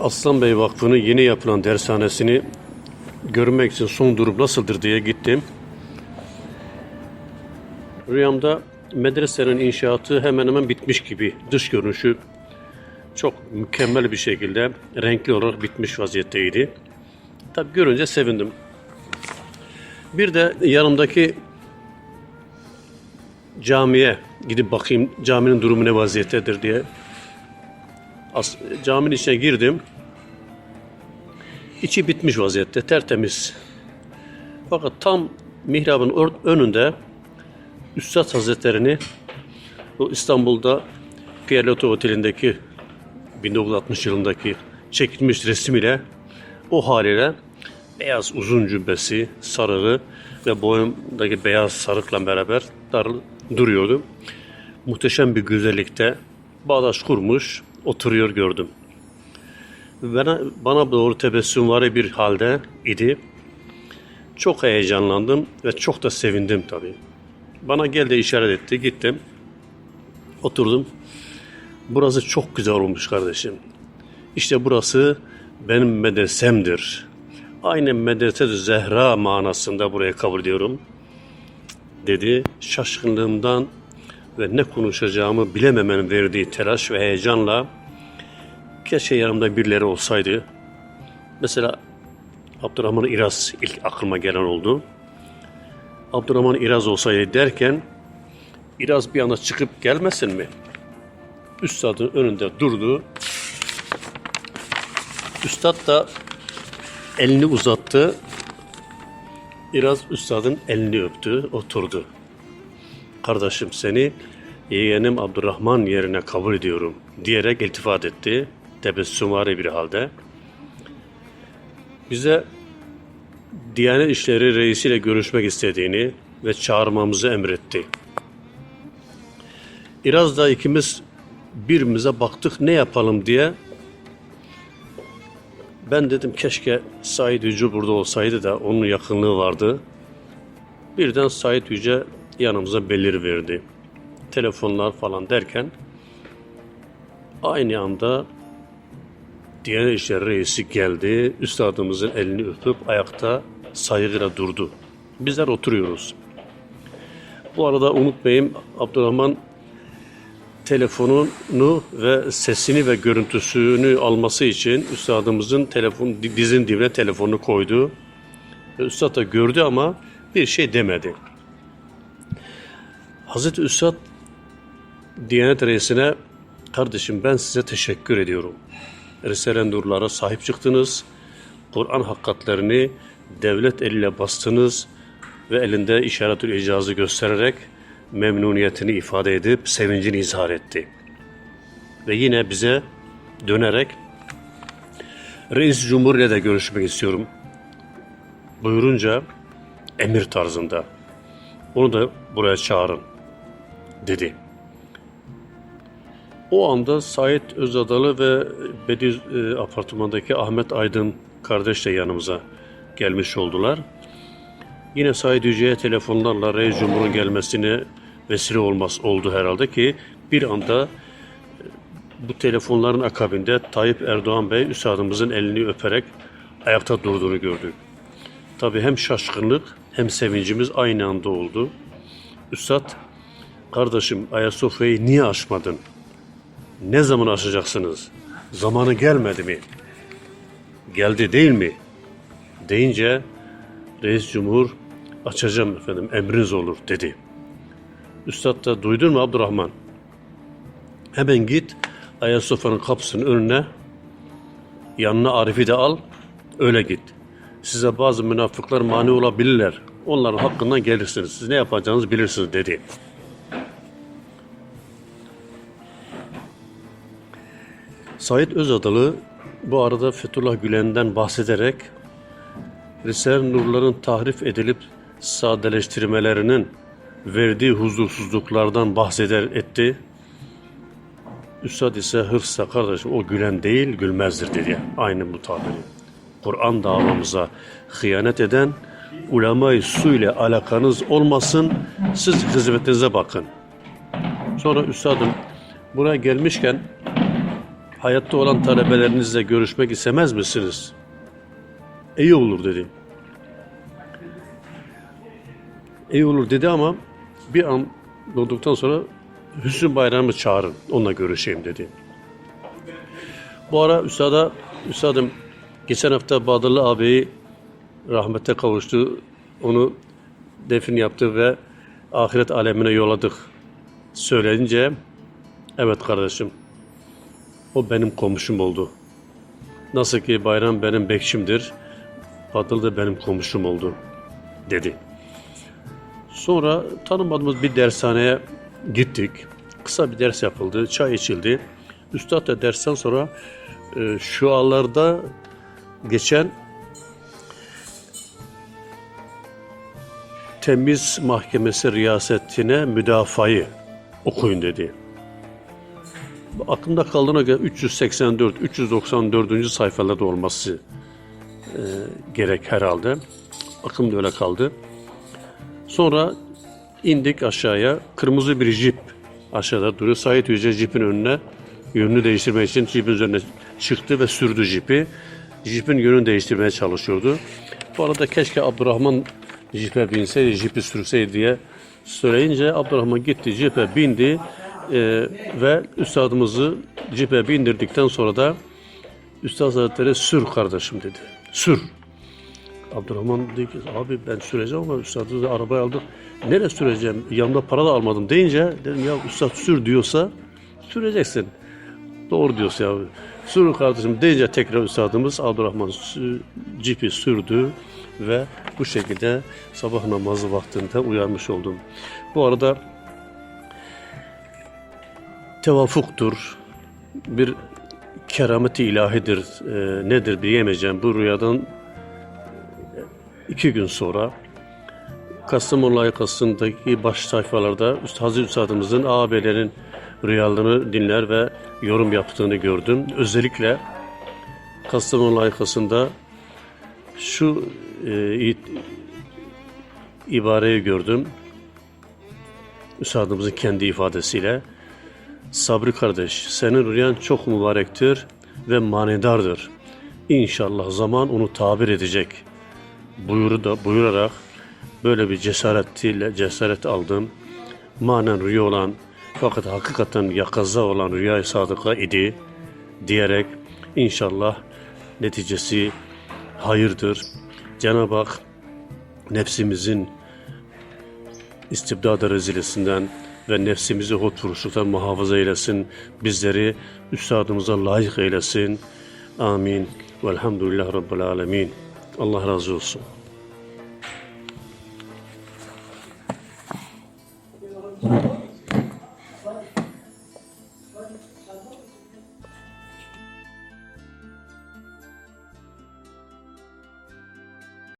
Aslan Bey Vakfı'nın yeni yapılan dershanesini görmek için son durum nasıldır diye gittim. Rüyamda medresenin inşaatı hemen hemen bitmiş gibi. Dış görünüşü çok mükemmel bir şekilde renkli olarak bitmiş vaziyetteydi. Tabi görünce sevindim. Bir de yanımdaki camiye gidip bakayım caminin durumu ne vaziyettedir diye. As- caminin içine girdim. İçi bitmiş vaziyette, tertemiz. Fakat tam mihrabın önünde Üstad Hazretlerini o İstanbul'da Piyaloto Oteli'ndeki 1960 yılındaki çekilmiş resim ile o haliyle beyaz uzun cübbesi, sarığı ve boyundaki beyaz sarıkla beraber dar duruyordu. Muhteşem bir güzellikte bağdaş kurmuş, oturuyor gördüm. Bana, bana doğru tebessüm var bir halde idi. Çok heyecanlandım ve çok da sevindim tabii. Bana gel de işaret etti, gittim. Oturdum. Burası çok güzel olmuş kardeşim. İşte burası benim medresemdir. Aynen medrese Zehra manasında buraya kabul ediyorum. Dedi. Şaşkınlığımdan ve ne konuşacağımı bilememenin verdiği telaş ve heyecanla keşke yanımda birileri olsaydı. Mesela Abdurrahman İraz ilk aklıma gelen oldu. Abdurrahman İraz olsaydı derken İraz bir anda çıkıp gelmesin mi? Üstadın önünde durdu. Üstad da elini uzattı. İraz üstadın elini öptü, oturdu. Kardeşim seni yeğenim Abdurrahman yerine kabul ediyorum diyerek iltifat etti. Tebessümvari bir halde. Bize Diyanet İşleri reisiyle görüşmek istediğini ve çağırmamızı emretti. İraz da ikimiz birbirimize baktık ne yapalım diye. Ben dedim keşke Said Yüce burada olsaydı da onun yakınlığı vardı. Birden Said Yüce yanımıza belir verdi. Telefonlar falan derken aynı anda Diyanet İşleri Reisi geldi. Üstadımızın elini öpüp ayakta saygıyla durdu. Bizler oturuyoruz. Bu arada unutmayayım Abdurrahman telefonunu ve sesini ve görüntüsünü alması için üstadımızın telefon dizin dibine telefonunu koydu. Üstad da gördü ama bir şey demedi. Hazreti Üstad Diyanet Reisi'ne kardeşim ben size teşekkür ediyorum. Risale-i Nurlara sahip çıktınız. Kur'an hakikatlerini devlet eliyle bastınız ve elinde işaretül icazı göstererek memnuniyetini ifade edip sevincini izhar etti. Ve yine bize dönerek Reis Cumhur ile de görüşmek istiyorum. Buyurunca emir tarzında onu da buraya çağırın dedi. O anda Sait Özadalı ve Bediz e, apartmandaki Ahmet Aydın kardeş de yanımıza gelmiş oldular. Yine Said Yüce'ye telefonlarla Reis Cumhur'un gelmesine vesile olmaz oldu herhalde ki bir anda e, bu telefonların akabinde Tayyip Erdoğan Bey üstadımızın elini öperek ayakta durduğunu gördük. Tabi hem şaşkınlık hem sevincimiz aynı anda oldu. Üstad, kardeşim Ayasofya'yı niye aşmadın? Ne zaman aşacaksınız? Zamanı gelmedi mi? Geldi değil mi? Deyince Reis Cumhur açacağım efendim emriniz olur dedi. Üstad da duydun mu Abdurrahman? Hemen git Ayasofya'nın kapısının önüne yanına Arif'i de al öyle git. Size bazı münafıklar mani olabilirler. Onların hakkından gelirsiniz. Siz ne yapacağınızı bilirsiniz dedi. Said Özadalı bu arada Fethullah Gülen'den bahsederek Risale-i Nurların tahrif edilip sadeleştirmelerinin verdiği huzursuzluklardan bahseder etti. Üstad ise hırsla kardeşim o gülen değil gülmezdir dedi. Aynı bu tabiri. Kur'an davamıza hıyanet eden ulema-i su ile alakanız olmasın siz hizmetinize bakın. Sonra üstadım buraya gelmişken hayatta olan talebelerinizle görüşmek istemez misiniz? İyi olur dedi. İyi olur dedi ama bir an olduktan sonra Hüsnü Bayram'ı çağırın, onunla görüşeyim dedi. Bu ara Üstad'a, Üstadım geçen hafta Badırlı ağabeyi rahmete kavuştu. Onu defin yaptı ve ahiret alemine yolladık. Söyleyince, evet kardeşim, o benim komşum oldu. Nasıl ki bayram benim bekçimdir, Badıl da benim komşum oldu, dedi. Sonra tanımadığımız bir dershaneye gittik. Kısa bir ders yapıldı, çay içildi. Üstad da dersten sonra e, şu anlarda geçen temiz mahkemesi riyasetine müdafayı okuyun dedi. Aklımda kaldığına göre 384, 394. sayfalarda olması e, gerek herhalde. Aklımda öyle kaldı. Sonra indik aşağıya. Kırmızı bir jip aşağıda duruyor. Said Yüce jipin önüne yönünü değiştirmek için jipin üzerine çıktı ve sürdü jipi. Jipin yönünü değiştirmeye çalışıyordu. Bu arada keşke Abdurrahman jipe binseydi, jipi sürseydi diye söyleyince Abdurrahman gitti, jipe bindi e, ve üstadımızı jipe bindirdikten sonra da Üstad Hazretleri sür kardeşim dedi. Sür. Abdurrahman dedi ki abi ben süreceğim ama üstadı da arabaya aldık. Nereye süreceğim? Yanımda para da almadım deyince dedim ya üstad sür diyorsa süreceksin. Doğru diyorsun ya. Sür kardeşim deyince tekrar üstadımız Abdurrahman cipi sürdü ve bu şekilde sabah namazı vaktinde uyanmış oldum. Bu arada tevafuktur. Bir kerameti ilahidir. Ee, nedir diyemeyeceğim. Bu rüyadan iki gün sonra Kastamonu layıkasındaki baş sayfalarda Hazreti Üstadımızın ağabeylerin rüyalarını dinler ve yorum yaptığını gördüm. Özellikle Kastamonu layıkasında şu e, ibareyi gördüm. Üstadımızın kendi ifadesiyle. Sabri kardeş, senin rüyan çok mübarektir ve manedardır. İnşallah zaman onu tabir edecek buyuru da buyurarak böyle bir cesaretiyle cesaret aldım. Manen rüya olan fakat hakikaten yakaza olan rüya-i sadıka idi diyerek inşallah neticesi hayırdır. Cenab-ı Hak nefsimizin istibdad rezilesinden ve nefsimizi hotfuruşluktan muhafaza eylesin. Bizleri üstadımıza layık eylesin. Amin. Velhamdülillah Rabbil Alemin. Allah razı olsun.